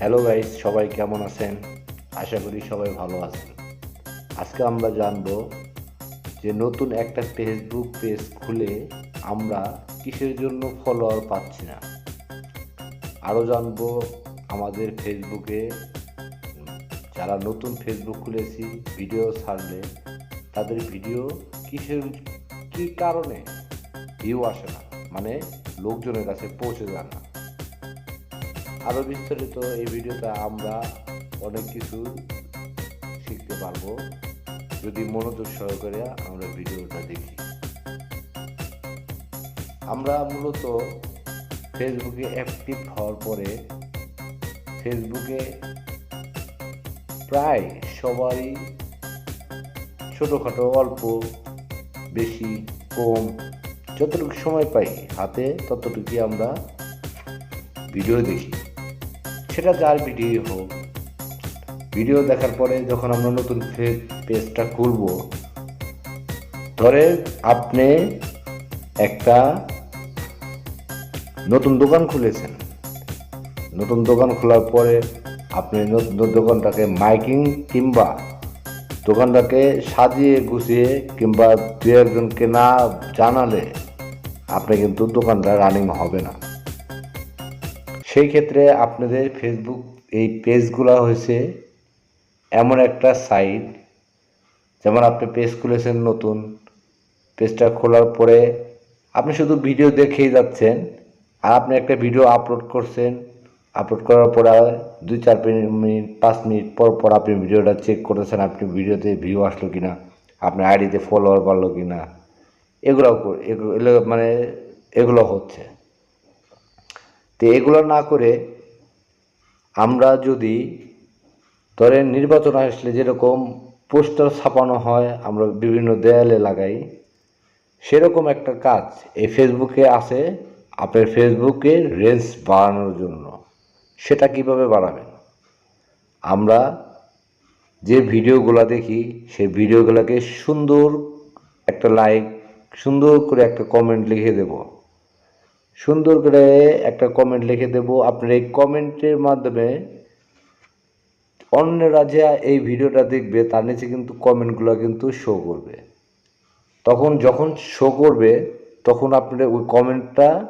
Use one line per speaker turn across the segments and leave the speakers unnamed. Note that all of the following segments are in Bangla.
হ্যালো গাইস সবাই কেমন আছেন? আশা করি সবাই ভালো আছেন। আজকে আমরা জানব যে নতুন একটা ফেসবুক পেজ খুলে আমরা কিসের জন্য ফলোয়ার পাচ্ছি না। আরও জানব আমাদের ফেসবুকে যারা নতুন ফেসবুক খুলেছি ভিডিও ছাড়লে তাদের ভিডিও কিসের, কী কারণে ভিউ আসে না? মানে লোকজনের কাছে পৌঁছে যায় না। আরও বিস্তারিত এই ভিডিওতে আমরা অনেক কিছু শিখতে পারব। যদি মনোযোগ সহকারে আমরা ভিডিওটা দেখি। আমরা মূলত ফেসবুকে অ্যাক্টিভ হওয়ার পরে ফেসবুকে প্রায় সবারই ছোটোখাটো অল্প, বেশি, কম, যতটুকু সময় পাই হাতে, ততটুকুই আমরা ভিডিও দেখি। সেটা যার ভিডিও হোক। ভিডিও দেখার পরে যখন আমরা নতুন পেজটা খুলব, ধরে আপনি একটা নতুন দোকান খুলেছেন। নতুন দোকান খোলার পরে আপনি নতুন দোকানটাকে মাইকিং কিংবা দোকানটাকে সাজিয়ে গুছিয়ে কিংবা দু একজনকে না জানালে, আপনি কিন্তু দোকানটা রানিং হবে না। সেই ক্ষেত্রে আপনাদের ফেসবুক এই পেজগুলো হয়েছে এমন একটা সাইট যেমন আপনি পেজ খুলেছেন নতুন পেজটা খোলার পরে আপনি শুধু ভিডিও দেখেই যাচ্ছেন, আর আপনি একটা ভিডিও আপলোড করছেন আপলোড করার পরে দুই চার মিনিট পাঁচ মিনিট পর পর আপনি ভিডিওটা চেক করতেছেন, আপনি ভিডিওতে ভিউ আসলো কি না আপনার আইডিতে ফলোয়ার বাড়লো কি না এগুলো এগুলো মানে এগুলো হচ্ছে। তো এগুলো না করে আমরা যদি ধরেন নির্বাচন আসলে যেরকম পোস্টার ছাপানো হয়, আমরা বিভিন্ন দেয়ালে লাগাই, সেরকম একটা কাজ। এই ফেসবুকে আছে, আপনার ফেসবুকের রেঞ্জ বাড়ানোর জন্য। সেটা কীভাবে বাড়াবেন আমরা যে ভিডিওগুলো দেখি, সেই ভিডিওগুলোকে সুন্দর একটা লাইক সুন্দর করে একটা কমেন্ট লিখে দেব। সুন্দর করে একটা কমেন্ট লিখে দেব। আপনার এই কমেন্টের মাধ্যমে অন্যরা যে এই ভিডিওটা দেখবে, তার নিচে কিন্তু কমেন্টগুলো কিন্তু শো করবে। তখন যখন শো করবে, তখন আপনার ওই কমেন্টটা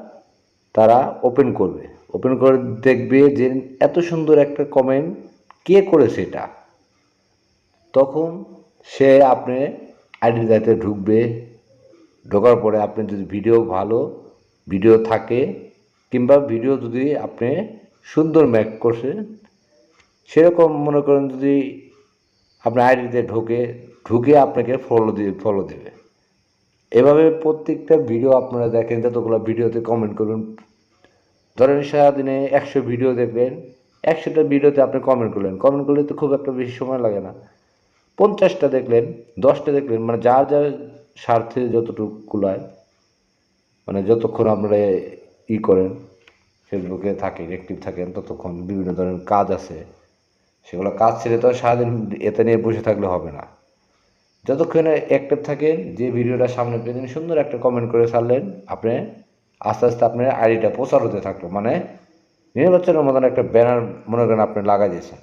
তারা ওপেন করবে। ওপেন করে দেখবে যে এত সুন্দর একটা কমেন্ট কে করেছে এটা। তখন সে আপনি আইডি ঢুকবে। ঢোকার পরে আপনি যদি ভিডিও ভালো ভিডিও থাকে কিংবা ভিডিও যদি আপনি সুন্দর ম্যাক করছে সেরকম মনে করেন যদি আপনার আইডিতে ঢোকে, ঢুকে আপনাকে ফলো দিয়ে ফলো দেবে। এভাবে প্রত্যেকটা ভিডিও আপনারা দেখেন, যতগুলো ভিডিওতে কমেন্ট করুন। ধরেন সারাদিনে একশো ভিডিও দেখবেন, একশোটা ভিডিওতে আপনি কমেন্ট করলেন। কমেন্ট করলে তো খুব একটা বেশি সময় লাগে না। পঞ্চাশটা দেখলেন, দশটা দেখলেন মানে যার যার স্বার্থে যতটুকু কুলায় মানে যতক্ষণ আপনারা ই করেন ফেসবুকে থাকেন অ্যাক্টিভ থাকেন, ততক্ষণ বিভিন্ন ধরনের কাজ আছে। সেগুলো কাজ ছেড়ে তো সারাদিন এতে নিয়ে বসে থাকলে হবে না। যতক্ষণ অ্যাক্টিভ থাকেন, যে ভিডিওটা সামনে পেলেন সুন্দর একটা কমেন্ট করে ছাড়লেন, আপনি আস্তে আস্তে আপনার আইডিটা প্রচার হতে থাকল। মানে নির্বাচনের মতন একটা ব্যানার মনে করেন আপনি লাগাই দিয়েছেন।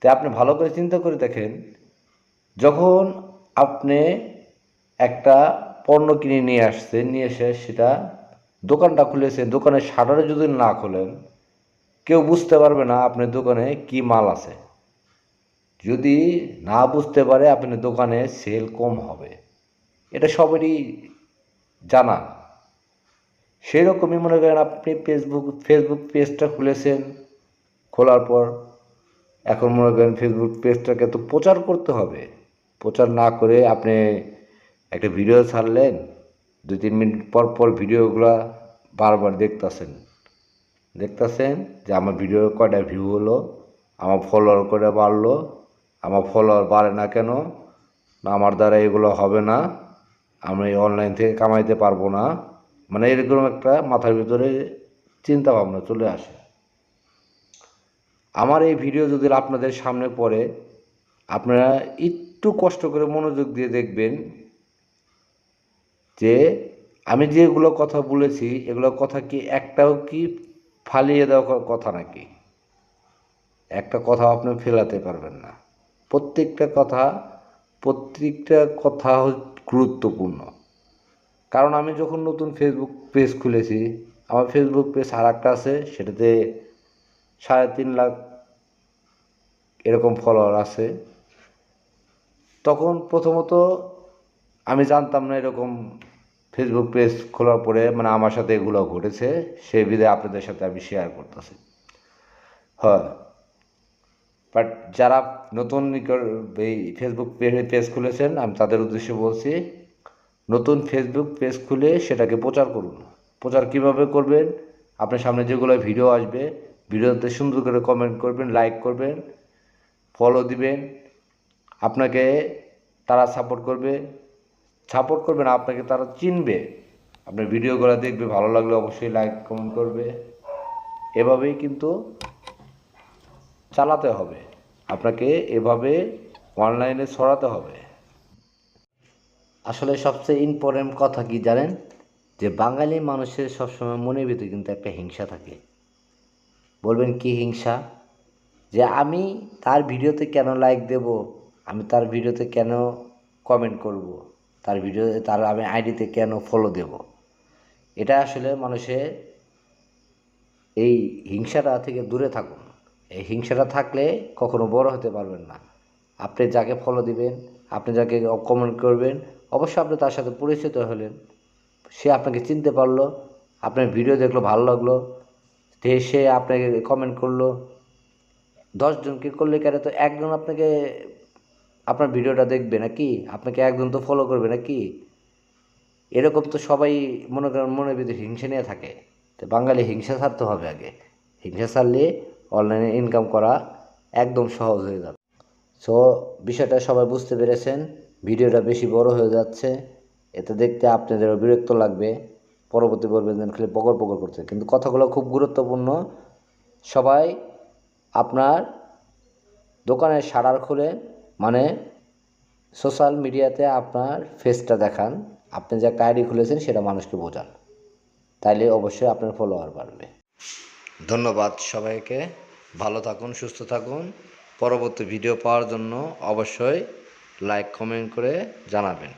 তাই আপনি ভালো করে চিন্তা করে দেখেন, যখন আপনি একটা পণ্য কিনে নিয়ে আসছে, নিয়ে এসে সেটা দোকানটা খুলেছেন দোকানের শাটারে যদি না খোলেন, কেউ বুঝতে পারবে না আপনার দোকানে কি মাল আছে। যদি না বুঝতে পারে, আপনার দোকানে সেল কম হবে। এটা সবারই জানা। সেই রকমই মনে করেন আপনি ফেসবুক ফেসবুক পেজটা খুলেছেন, খোলার পর এখন মনে করেন ফেসবুক পেজটাকে তো প্রচার করতে হবে। প্রচার না করে আপনি একটা ভিডিও ছাড়লেন, দুই, তিন মিনিট পর পর ভিডিওগুলো বারবার দেখতেছেন। দেখতেছেন যে আমার ভিডিও কয়টা ভিউ হলো, আমার ফলোয়ার কয়টা বাড়লো, আমার ফলোয়ার বাড়ে না কেন, না আমার দ্বারা এগুলো হবে না, আমি অনলাইন থেকে কামাইতে পারব না। মানে এরকম একটা মাথার ভিতরে চিন্তা ভাবনা চলে আসে। আমার এই ভিডিও যদি আপনাদের সামনে পড়ে, আপনারা একটু কষ্ট করে মনোযোগ দিয়ে দেখবেন যে আমি যেগুলো কথা বলেছি, এগুলো কথা কি একটাও কি ফালিয়ে দেওয়া কথা নাকি? একটা কথা আপনি ফেলাতে পারবেন না। প্রত্যেকটা কথা প্রত্যেকটা কথা গুরুত্বপূর্ণ। কারণ আমি যখন নতুন ফেসবুক পেজ খুলেছি, আমার ফেসবুক পেজ আর একটা আছে, সেটাতে সাড়ে তিন লাখ এরকম ফলোয়ার আছে। তখন প্রথমত আমি জানতাম না এরকম ফেসবুক পেজ খোলার পরে মানে আমার সাথে এগুলো ঘটেছে সেই বিধে আপনাদের সাথে আমি শেয়ার করতেছি। হ্যাঁ। বাট যারা নতুন এই ফেসবুক পেজ খুলেছেন, আমি তাদের উদ্দেশ্যে বলছি, নতুন ফেসবুক পেজ খুলে সেটাকে প্রচার করুন। প্রচার কীভাবে করবেন? আপনার সামনে যেগুলো ভিডিও আসবে ভিডিওতে সুন্দর করে কমেন্ট করবেন লাইক করবেন ফলো দিবেন। আপনাকে তারা সাপোর্ট করবে। সাপোর্ট করবে না আপনাকে তারা চিনবে। আপনার ভিডিওগুলো দেখবে, ভালো লাগলে অবশ্যই লাইক কমেন্ট করবে। এভাবেই কিন্তু চালাতে হবে। আপনাকে এভাবে অনলাইনে ছড়াতে হবে। আসলে সবচেয়ে ইম্পর্টেন্ট কথা কি জানেন? যে বাঙালি মানুষের সবসময় মনের ভিতরে কিন্তু একটা হিংসা থাকে। বলবেন, কি হিংসা? যে আমি তার ভিডিওতে কেন লাইক দেব? আমি তার ভিডিওতে কেন কমেন্ট করব? তার ভিডিওতে তার আমি আইডিতে কেন ফলো দেব? এটা আসলে মানুষের এই হিংসাটা থেকে দূরে থাকুন। এই হিংসাটা থাকলে কখনো বড় হতে পারবেন না। আপনি যাকে ফলো দিবেন, আপনি যাকে কমেন্ট করবেন, অবশ্যই আপনি তার সাথে পরিচিত হলেন। সে আপনাকে চিনতে পারল, আপনার ভিডিও দেখল, ভালো লাগল সে আপনাকে কমেন্ট করল। দশজনকে করলে কেন তো একজন আপনাকে আপনার ভিডিওটা দেখবে নাকি? আপনাকে একজন তো ফলো করবে নাকি? এরকম তো সবাই মনে করেন মনের ভিতরে হিংসা নিয়ে থাকে। তো বাঙালি হিংসা ছাড়তে হবে আগে। হিংসা ছাড়লে অনলাইনে ইনকাম করা একদম সহজ হয়ে যাবে। সো বিষয়টা সবাই বুঝতে পেরেছেন। ভিডিওটা বেশি বড় হয়ে যাচ্ছে। এতে দেখতে আপনাদেরও বিরক্ত লাগবে। পরবর্তী বলবেন যেন খালি পকর পকর করছে। কিন্তু কথাগুলো খুব গুরুত্বপূর্ণ। সবাই আপনার দোকানের শাটার খুলে মানে সোশ্যাল মিডিয়াতে আপনার ফেসটা দেখান, আপনি যা আইডি খুলেছেন সেটা মানুষকে বোঝান। তাইলে অবশ্যই আপনার ফলোয়ার বাড়বে। ধন্যবাদ সবাইকে, ভালো থাকুন, সুস্থ থাকুন। পরবর্তী ভিডিও পাওয়ার জন্য অবশ্যই লাইক কমেন্ট করে জানাবেন।